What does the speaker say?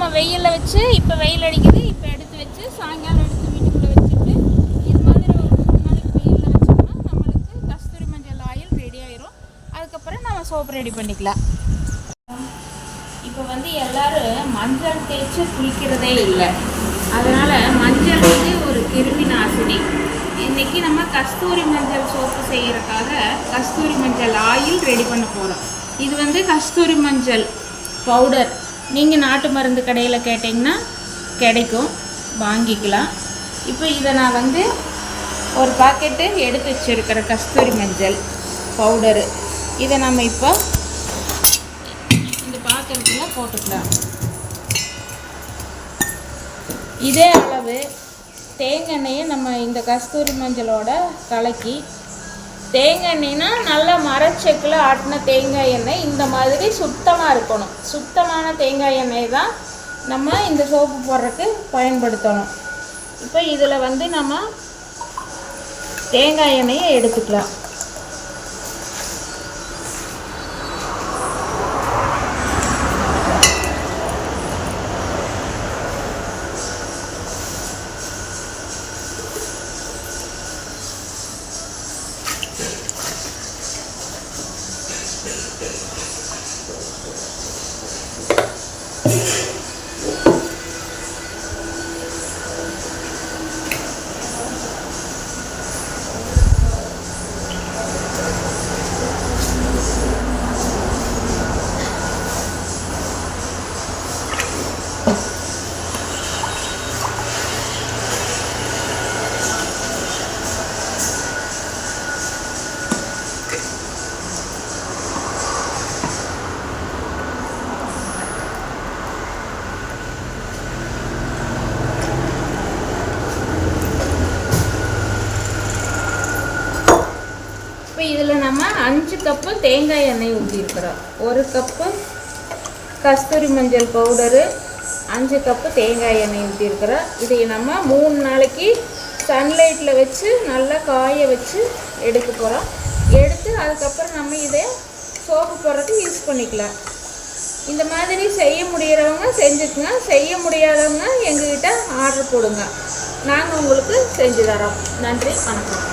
நம்ம வெயிலில் வச்சு இப்போ வெயில் அடிக்குது இப்போ எடுத்து வச்சு சாயங்காலம் எடுத்து வீட்டுக்குள்ளே வச்சுட்டு இது மாதிரி ஒரு மூணு நாளைக்கு வெயிலில் வச்சோம்னா நம்மளுக்கு கஸ்தூரி மஞ்சள் ஆயில் ரெடி ஆயிரும். அதுக்கப்புறம் நம்ம சோப்பு ரெடி பண்ணிக்கலாம். இப்போ வந்து எல்லாரும் மஞ்சள் தேய்ச்சி குளிக்கிறதே இல்லை. அதனால் மஞ்சள் வந்து ஒரு கிருமி நாசினி. இன்றைக்கி நம்ம கஸ்தூரி மஞ்சள் சோப்பு செய்கிறதுக்காக கஸ்தூரி மஞ்சள் ஆயில் ரெடி பண்ண போகிறோம் இது வந்து கஸ்தூரி மஞ்சள் பவுடர் நீங்கள் நாட்டு மருந்து கடையில் கேட்டிங்கன்னா கிடைக்கும். வாங்கிக்கலாம். இப்போ இதை நான் வந்து ஒரு பாக்கெட்டு எடுத்து வச்சிருக்கிற கஸ்தூரி மஞ்சள் பவுடரு இதை நம்ம இப்போ இந்த பாக்கெட்டில் போட்டுக்கலாம். இதே அளவு தேங்காய் எண்ணெயை நம்ம இந்த கஸ்தூரி மஞ்சளோட கலக்கி தேங்காய் எண்ணெய்னா நல்லா செக்கில் ஆட்டின தேங்காய் எண்ணெய் இந்த மாதிரி சுத்தமாக இருக்கணும். சுத்தமான தேங்காய் எண்ணெய் தான் நம்ம இந்த சோப்பு போடுறதுக்கு பயன்படுத்தணும். இப்போ இதில் வந்து நம்ம தேங்காய் எண்ணெயை எடுத்துக்கலாம். இப்போ இதில் நம்ம அஞ்சு கப்பு தேங்காய் எண்ணெய் ஊற்றிருக்கிறோம் ஒரு கப்பு கஸ்தூரி மஞ்சள் பவுடரு அஞ்சு கப்பு தேங்காய் எண்ணெய் ஊற்றிருக்கிறோம் இதை நம்ம மூணு நாளைக்கு சன்லைட்டில் வச்சு நல்லா காய வச்சு எடுக்க போகிறோம் எடுத்து அதுக்கப்புறம் நம்ம இதை சோப்பு போடுறதுக்கு யூஸ் பண்ணிக்கலாம். இந்த மாதிரி செய்ய முடிகிறவங்க செஞ்சுக்குங்க. செய்ய முடியாதவங்க எங்ககிட்ட ஆர்டர் போடுங்க. நாங்கள் உங்களுக்கு செஞ்சு தரோம். நன்றி வணக்கம்.